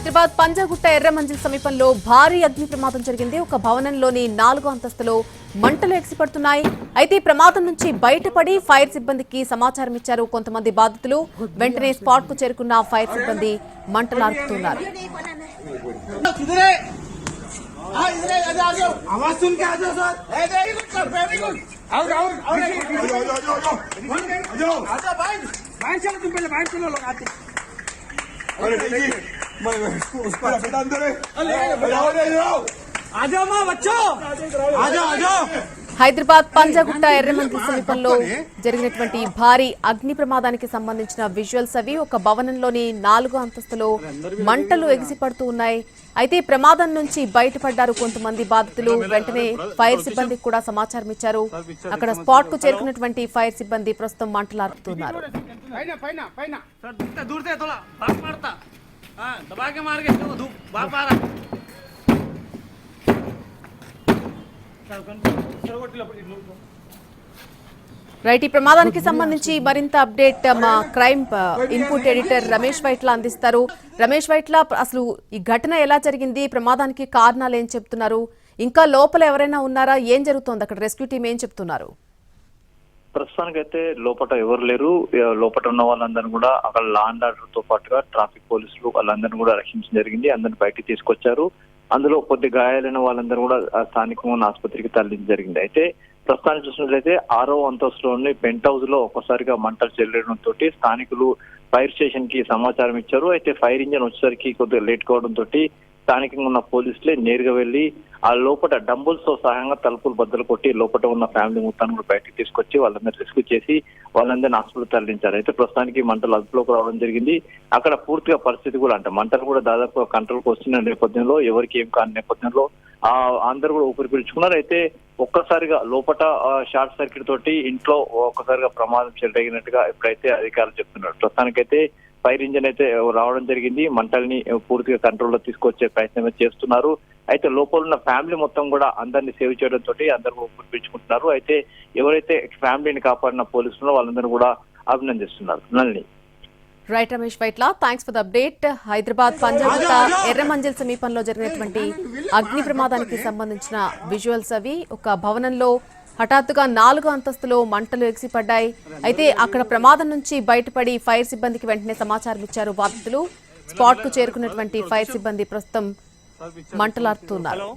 Hyderabad Panjagutta Erramanzil సమీపంలో భారీ అగ్ని ప్రమాదం జరిగింది. ఒక భవనంలోని నాలుగో అంతస్తులో మంటలు ఎగిసిపడుతున్నాయి. అయితే ప్రమాదం నుంచి బయటపడి ఫైర్ సిబ్బందికి సమాచారం ఇచ్చారు కొంతమంది బాధితులు. వెంటనే స్పాట్కు చేరుకున్న ఫైర్ సిబ్బంది మంటలు ఆర్పుతున్నారు. इधर है हाँ इधर है आ जाओ आवाज सुन के आ जाओ sir very good sir very good आओ आओ आओ आओ आओ आओ आ जाओ भाई भाई चलो तुम पहले भाई चलो लोग आते अरे नहीं मैं उसको उसको बेटा अंदर है आओ आओ आ जाओ माँ बच्चों आ जाओ आ जाओ హైదరాబాద్ పంజాగుట్ట ఎర్రమంజిల్ సమీపంలో జరిగినటువంటి భారీ అగ్ని ప్రమాదానికి సంబంధించిన విజువల్స్ అవి ఒక భవనంలోని నాలుగో అంతస్తులో మంటలు ఎగిసిపడుతూ ఉన్నాయి అయితే ఈ ప్రమాదం నుంచి బయటపడ్డారు కొంతమంది బాధితులు వెంటనే ఫైర్ సిబ్బందికి కూడా సమాచారం ఇచ్చారు అక్కడ స్పాట్ కు చేరుకున్నటువంటి ఫైర్ సిబ్బంది ప్రస్తుతం మంటలు ఆర్పుతున్నారు पहना पहना पहना सर दूर दूर से थोड़ा भाग मारता हाँ दबा के मार के चलो धूप भाग मारा రైట్ ఈ ప్రమాదానికి సంబంధించి మరింత అప్డేట్ మా క్రైమ్ ఆ, ఇన్పుట్ ఎడిటర్ రమేష్ వైట్ల అందిస్తారు రమేష్ వైట్ల అసలు ఈ ఘటన ఎలా జరిగింది ప్రమాదానికి కారణాలు ఏం చెప్తున్నారు ఇంకా లోపల ఎవరైనా ఉన్నారా ఏం జరుగుతోంది అక్కడ రెస్క్యూ టీం ఏం చెప్తున్నారు ప్రస్తుతానికైతే లోపల ఎవరు లేరు. లోపల ఉన్న వాళ్ళందరినీ కూడా అక్కడ లా అండ్ ఆర్డర్తో పాటుగా ట్రాఫిక్ పోలీసులు వాళ్ళందరినీ కూడా రక్షించడం జరిగింది. అందరిని బయటికి తీసుకొచ్చారు. అందులో కొద్ది గాయాలైన వాళ్ళందరూ కూడా స్థానికంగా ఉన్న ఆసుపత్రికి తరలించడం జరిగింది. అయితే ప్రస్తుతానికి చూసినట్లయితే ఆరో అంతస్తులోని పెంట్ హౌస్లో ఒక్కసారిగా మంటలు చెల్లడంతో స్థానికులు ఫైర్ స్టేషన్కి సమాచారం ఇచ్చారు. అయితే ఫైర్ ఇంజన్ వచ్చేసరికి కొద్దిగా లేట్ కావడంతో స్థానికంగా ఉన్న పోలీసులే నేరుగా వెళ్ళి ఆ లోపల డంబుల్స్తో సహాయంగా తలుపులు బద్దలు కొట్టి లోపల ఉన్న ఫ్యామిలీ మొత్తాన్ని కూడా బయటకు తీసుకొచ్చి వాళ్ళందరినీ రెస్క్యూ చేసి వాళ్ళందరినీ హాస్పిటల్ తరలించారు. అయితే ప్రస్తుతానికి మంటలు అదుపులోకి రావడం జరిగింది. అక్కడ పూర్తిగా పరిస్థితి కూడా అంటే. మంటలు కూడా దాదాపు కంట్రోల్కి వస్తున్న నేపథ్యంలో ఎవరికి ఏం కాని నేపథ్యంలో ఆ అందరు కూడా ఊపిరి పీల్చుకున్నారు. అయితే ఒక్కసారిగా లోపల షార్ట్ సర్క్యూట్ తోటి ఇంట్లో ఒక్కసారిగా ప్రమాదం చెలరేగినట్టుగా ఇప్పుడైతే అధికారులు చెప్తున్నారు. ప్రస్తుతానికైతే ఫైర్ ఇంజన్ అయితే రావడం జరిగింది. మంటల్ని పూర్తిగా కంట్రోల్లో తీసుకొచ్చే ప్రయత్నం చేస్తున్నారు. అయితే లోపల ఉన్న ఫ్యామిలీ మొత్తం కూడా అందరినీ సేవ్ చేయడం తోటి అందరూ పిలిపించుకుంటున్నారు అయితే ఎవరైతే ఫ్యామిలీని కాపాడిన పోలీసులు వాళ్ళందరూ కూడా అభినందిస్తున్నారు. నల్ని. Right Ramesh Vaitla thanks for the update Hyderabad Punjab Erramanzil సమీపంలో జరిగినటువంటి అగ్ని ప్రమాదానికి సంబంధించిన విజువల్స్ అవి. ఒక భవనంలో హఠాత్తుగా నాలుగు అంతస్తులో మంటలు ఎగిసిపడ్డాయి. అయితే అక్కడ ప్రమాదం నుంచి బయటపడి ఫైర్ సిబ్బందికి వెంటనే సమాచారం ఇచ్చారు బాధితులు. స్పాట్కు చేరుకున్నటువంటి ఫైర్ సిబ్బంది ప్రస్తుతం మంటలాడుతున్నారు.